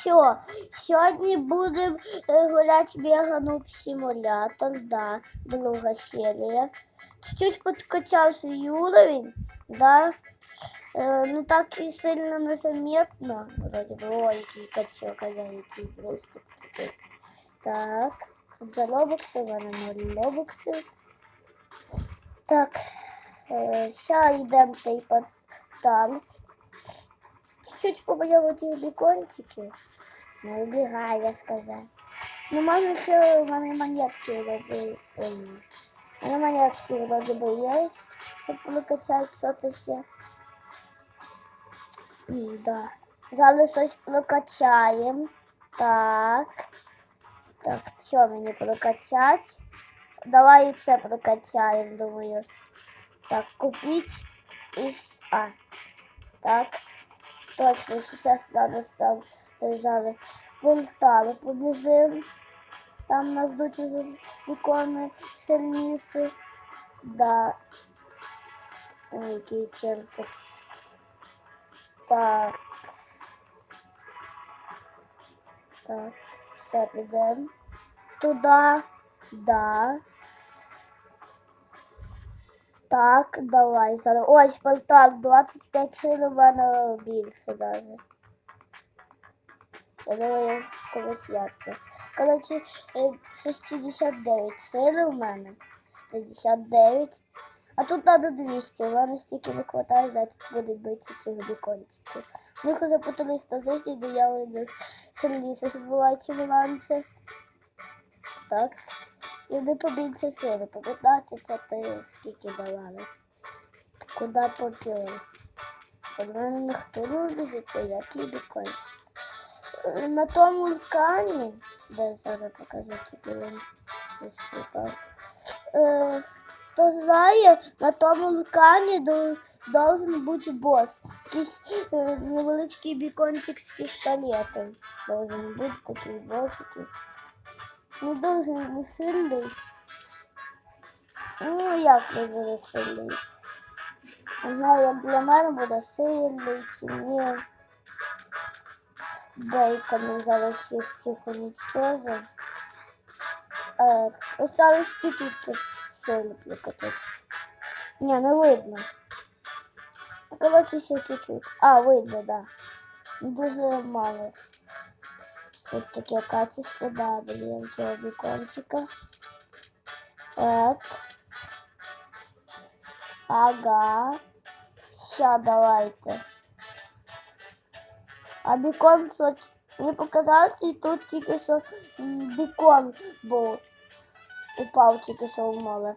Все, сьогодні будемо е, гуляти в симулятор, да, друга серія. Чуть-чуть подкачав свій уровень, да. Е, ну так і сильно незаметно. Вроде бы, ой, качок, який просто. Так, за лобокси, в мене ноль лобоксів. Так, е, ща йдемо цей портал. Чуть побояв ті бікончики. Не убігай, я сказав. Ну, може, ще в мене монетки вроде... Ой, в мене монетки вроде би є, щоб прокачати щось ще. М, Да. Зараз щось прокачаємо. Так. Так, що мені прокачать? Давай і це прокачаємо, думаю. Так, купить и... А, так. Точно, сейчас надо там зараз портали побіжимо. Там нас дуть ікони сильніші. Да. Який черти. Так. Так, все підемо. Туда. Да. Так, давай зараз. Ось портал 25 сил у мене більше даже. Я думаю, колись ясно. Коротше, е, 69 сили у мене. 69. А тут надо 200. У мене стільки не хватає, значить буде бити цих бікончиків. Ми вже по 310, де я вийду сильніше збиваючи баланси. Так. І вони побільше сили. По 15 це ти скільки давали. Куди попили? От мене ніхто не вибіжить, який бікон. Е, На тому вулкані, де зараз покажу, виступав. Е, Хто знає, на тому вулкані должен бути бос. Якийсь е, невеличкий бікончик з пістолетом. Должен бути такий босикий. Не должен не. Ну, як не буде сильний? Не знаю, як для мене буде сильний чи ні. Дейка ми зараз всіх цих уничтожим. Е, осталось тут сили прикатити. Ні, не видно. Коротше, ще чуть-чуть. А, видно, да. Дуже мало. Тут таке качество, да, блин, цього бікончика. Так. Ага. Ща, давайте. А бікон, що мені показалось, і тут тільки що м, бікон був. Упав тільки що в море.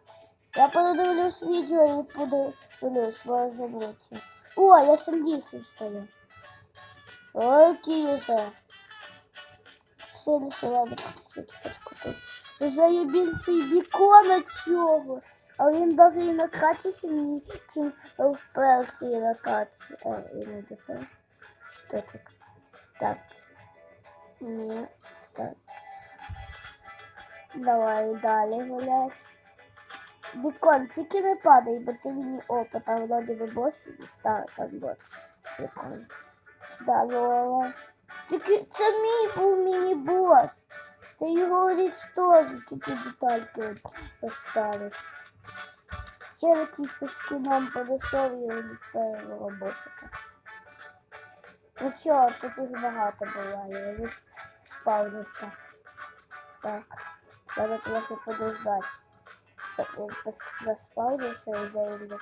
Я передивлюсь відео і подивлюсь, може бути. О, я сильніший стою. Окей, вже. Сильніше треба підкупити. Заєбінцей бікона цього. А він навіть і на каці сильніший, чим в першій на каці. А, і не десять. Що так? Так. Ні. Так. Давай далі гуляй. Бікон, тільки не падай, бо ти мені опит, а вроді би бос. Так, так, бос. Бікон. Здорово. Тільки це мій був міні-бос. Ти його уничтожив, тільки детальки остались. Ще якийсь зі скіном подійшов і уничтожив босика. Ну чого, тут їх багато буває, вони спавняться. Так, треба трохи подождати. Заспавнився і зайде.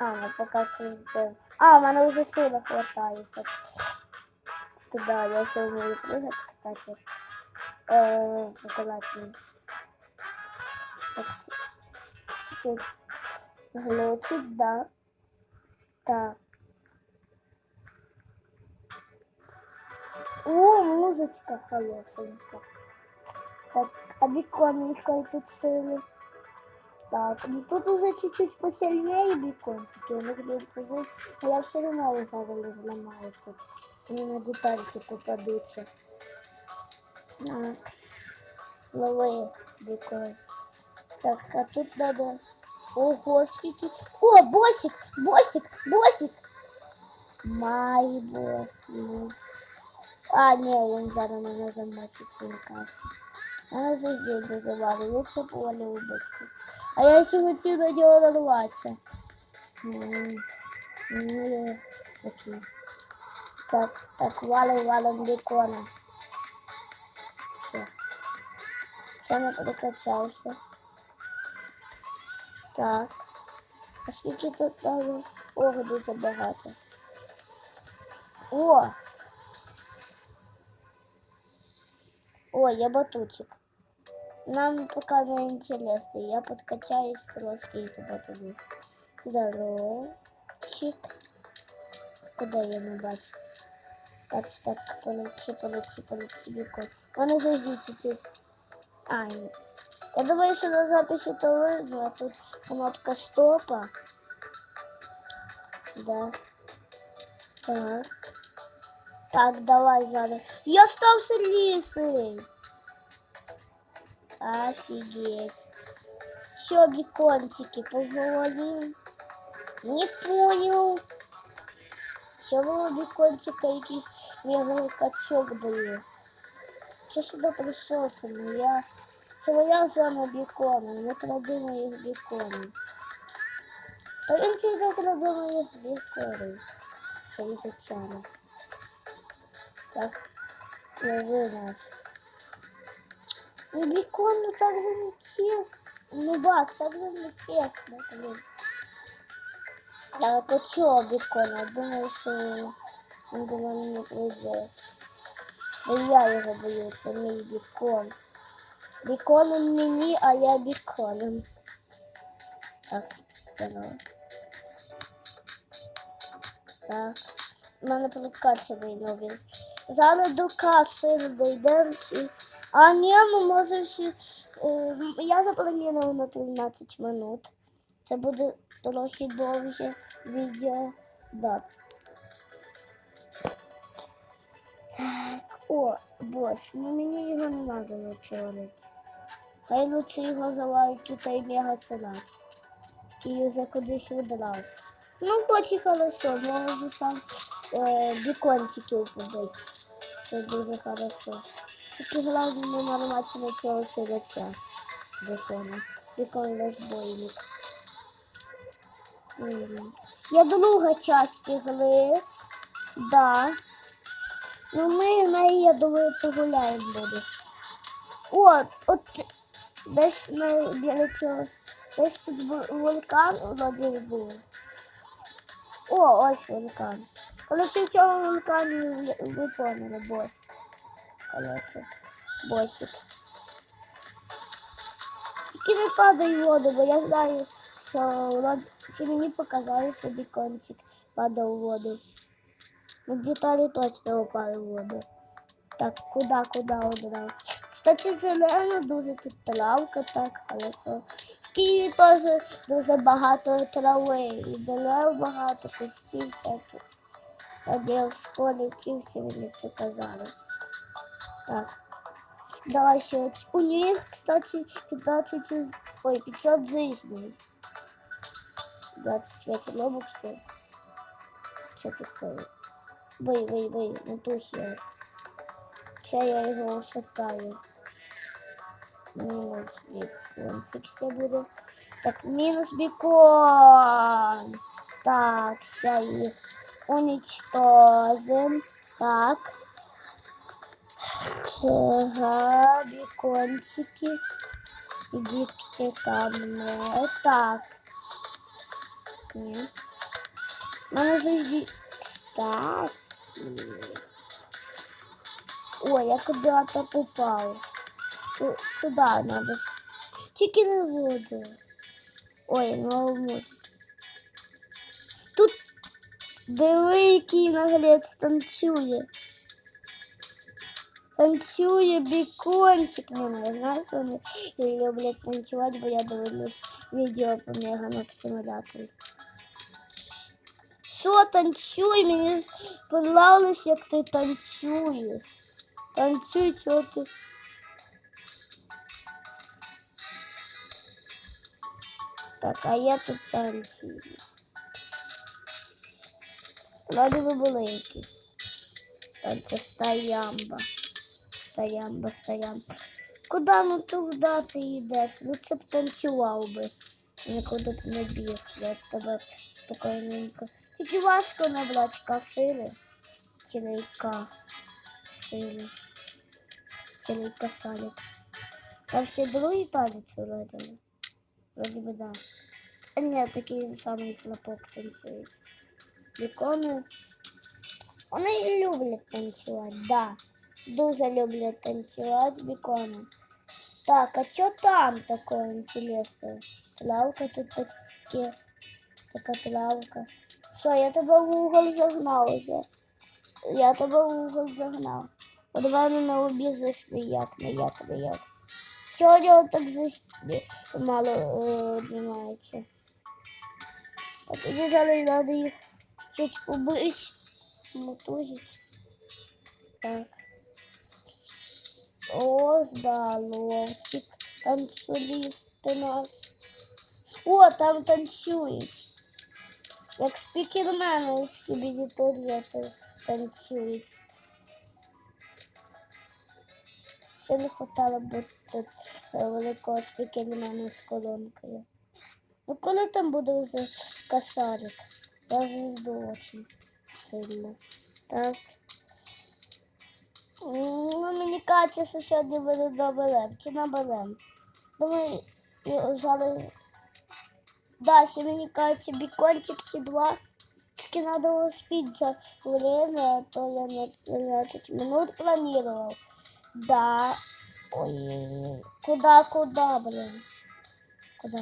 А, ну поки що. А, в мене вже сили хватає. Так. да, я все умею прыгать, кстати. Эээ, аккуратнее. Так. Тут. Да. Так. О, музычка хорошенькая. Так, а обиконненько тут целый. Так, ну тут уже чуть-чуть посильнее бекончики, но где-то уже, я все равно уже на тут. Вони на детальки попадуться. Так, лови бекон. Так, а тут надо... Ого, скільки... О, босик, босик, босик! Май босик. А, ні, він зараз мене замочить він каже. Мене завжди дозивали, лучше полі убитку. А я ще хотів на нього нарватися. М, Ну, я такий. Так, так, валим, валим бекона. Все. Ще не прокачався. Так. А скільки тут треба? О, дуже багато. О! О, я батутик. Нам пока не интересно. Я подкачаюсь трошки и туда. Здорово. Чик. Куда я не бачу? Так, так, полечи, полечи, полечи, бекон. Вон зайди чуть-чуть. А, ні. Я думаю, що на записі то видно, а тут кнопка стопа. Да. Так. Так, давай зараз. Я став сильніший. Офигеть. Все, бекончики, поговорим. Не понял. Чего у бекончика якийсь мега качок дає? Що сюди прийшов? Ну я... Своя зона бекона, не продумаю їх беконом. А завжди продумує їх беконом. Це не звичайно. Так, я винен. Ну, бекон, ну так же не честно. Ну, бак, так же не честно, блин. Я почула бекона, думаю, що він до мене не прийде. Да я його боюся, мій бекон. Беконом мені, а я беконом. Так, здорово. Так. У мене прокачаний новий. Зараз до каси дійдемо. А ні, ми можемо ще... е, Я запланувала на 13 минут. Це буде трохи довше відео. Да. Бос, ну мені його не треба нічого. Хай лучше його завалить тут і мега. Який вже кудись удрав. Ну, хоч хорошо, можу сам е, бекончиків побити. Це дуже хорошо. Тільки головне не на цього сираця. Бекона. Бекон розбойник. Я друга часть ігри. Да. Ну ми в неї, я думаю, погуляємо буде. О, от десь на біля цього. Десь тут ву- вулкан вроді був. О, ось вулкан. Короче, в цьому вулкані ви- виконали бос. Короче, босик. Тільки не падай в воду, бо я знаю, що мені показали, що бікончик падав у воду. Ну, деталі точно упали в воду. Так, куда, куда удрав? Кстати, зелена дуже тут травка, так, хорошо. В Києві теж дуже багато трави і дерев багато, кустів всяких. Тоді я в школі вчився, мені це казали. Так. Давай ще. У них, кстати, 15, из- ой, 500 жизней. 25 лобуксов. Что такое? Бей, бей, бей, не тухи. Сейчас я его усыпаю. Минус бекон. Фиксе буде. Так, минус бекон. Так, сейчас их уничтожим. Так. Ага, бекончики. Идите ко мне. Так. Нет. Надо зайти. Так. Ой, я куда-то попал. Туда надо. Тільки не воду. Ой, ну вот. Тут диви, який наглець танцює. Танцює бікончик. Не, не знаю, що вони люблять танцювати, бо я дивлюсь відео по меганок симуляторі. Що танцюй? Мені понравилось, як ти танцюєш. Танцюй, що ти. Так, а я тут танцюю. Вроді би були якісь. Там це стоямба. Стоямба, стоямба. Куда ну туди ти йдеш? Ну це б танцював би. Нікуди б не біг. Я тебе спокійненько. Тільки важко набрати сили. Тілейка. Сили. Тілейка салік. Там ще другий танець вроде. Вроде би да. А ні, такий самий хлопок танцює. Вікони. Вони люблять танцювати, да. Дуже люблять танцювати бікони. Так, а что там такое интересное? Травка тут таке. Така травка. Все, я тебе в угол загнав уже. Я тебе в угол загнав. От мене не обізиш ніяк, ніяк, ніяк. Чого я так зас- мало знімається? А тоді зараз треба їх чуть убити. Мотузить. Так. О, здоровчик. Танцюристи нас. О, там танцюють. Як спікермени з кібідітур'яти танцюють. Ще не хватало б тут е, великого спікермена з колонкою. Ну коли там буде вже косарик? Я вже жду очень сильно. Так. Ну, мені кажеться, що сьогодні буде доберем. Чи наберем? Думаю, і зараз... Да, ще мені кажеться, бікончик чи два. Тільки треба успіти за время, а то я на 15 минут планировал. Да. Ой, куда, куда, блин? Куда?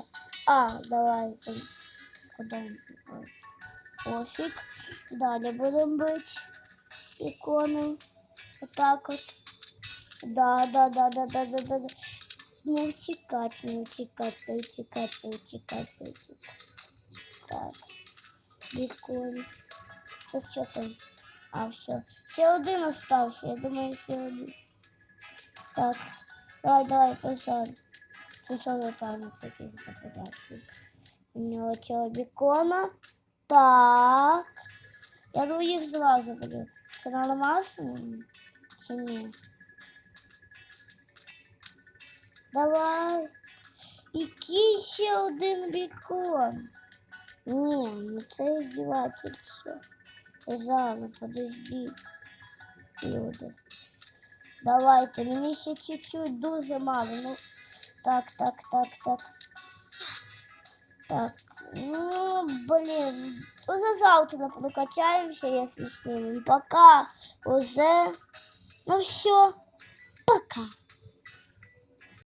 А, давай. там. Куда? Ой. Пофиг. Далі будемо бити ікони. Отак от. Да, да, да, да, да, да, да. да. Не утікать, не утікать, не утікать, не. Так. Прикольно. Що, що там? А, все. Ще один остався, я думаю, ще один. Так. Давай, давай, пошли. Пошли там таких запорядків. У нього цього бікона. Так. Я думаю, їх зразу буду. Це нормально? Чи Давай. Який ще один бікон? Ні, ну це здівательство. Зараз, подожди. Люди. Давайте, мені ще чуть-чуть дуже мало. Ну, так, так, так, так. Так, ну, блин, уже завтра прокачаемся, если снимем. Пока уже, ну все, пока.